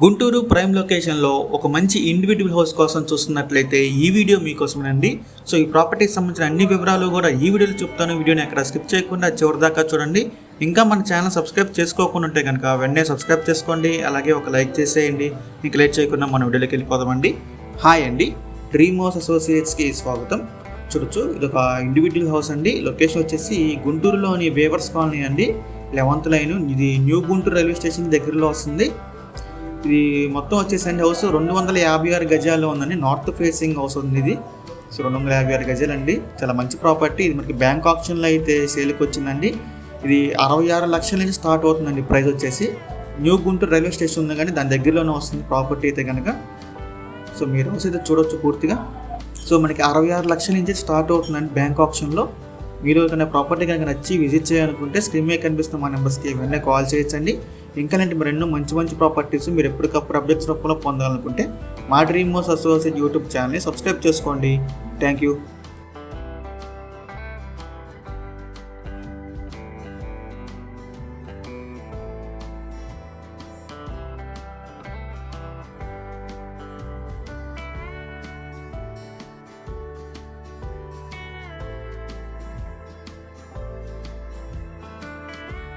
Guntur prime లొకేషన్లో ఒక మంచి ఇండివిజువల్ హౌస్ కోసం చూస్తున్నట్లయితే ఈ వీడియో మీకోసమేనండి. సో ఈ ప్రాపర్టీకి సంబంధించిన అన్ని వివరాలు కూడా ఈ వీడియోలో చెప్తాను. వీడియోని ఎక్కడ స్కిప్ చేయకుండా చివరిదాకా చూడండి. ఇంకా మన ఛానల్ సబ్స్క్రైబ్ చేసుకోకుండా ఉంటే కనుక వెంటనే సబ్స్క్రైబ్ చేసుకోండి. అలాగే ఒక లైక్ చేసేయండి. మీకు లేట్ చేయకుండా మన వీడియోలోకి వెళ్ళిపోదామండి. హాయ్ అండి. డ్రీమ్ హౌస్ అసోసియేట్స్కి స్వాగతం. చూడొచ్చు ఇది ఒక ఇండివిజువల్ హౌస్ అండి. లొకేషన్ వచ్చేసి గుంటూరులోని వేవర్స్ కాలనీ అండి. లెవెంత్ లైన్ ఇది న్యూ గుంటూరు రైల్వే స్టేషన్ దగ్గరలో వస్తుంది. ఇది మొత్తం వచ్చేసండి హౌస్ రెండు వందల యాభై ఆరు గజాల్లో ఉందండి. నార్త్ ఫేసింగ్ హౌస్ ఉంది ఇది. సో రెండు వందల యాభై ఆరు గజాలు అండి చాలా మంచి ప్రాపర్టీ ఇది మనకి బ్యాంక్ ఆప్షన్లో అయితే సేల్కి వచ్చిందండి. ఇది అరవై ఆరు లక్షల నుంచి స్టార్ట్ అవుతుందండి ప్రైస్ వచ్చేసి. న్యూ గుంటూరు రైల్వే స్టేషన్ ఉంది కానీ దాని దగ్గరలోనే వస్తుంది ప్రాపర్టీ అయితే కనుక సో మీరు హౌస్ అయితే చూడొచ్చు పూర్తిగా. సో మనకి అరవై ఆరు లక్షల నుంచి స్టార్ట్ అవుతుందండి బ్యాంక్ ఆప్షన్లో మీరు కన్నా ప్రాపర్టీ కనుక నచ్చి విజిట్ చేయాలనుకుంటే స్క్రీన్ మీద కనిపిస్తున్న మా నెంబర్స్కి వెంటనే కాల్ చేయొచ్చండి. ఇంకా లాంటి మరెన్నో మంచి మంచి ప్రాపర్టీస్ మీరు ఎప్పటికప్పుడు అప్డేట్స్ రూపంలో పొందాలనుకుంటే మా డ్రీమ్ మోస్ అసోసియేట్ యూట్యూబ్ ఛానల్ని సబ్స్క్రైబ్ చేసుకోండి. Thank you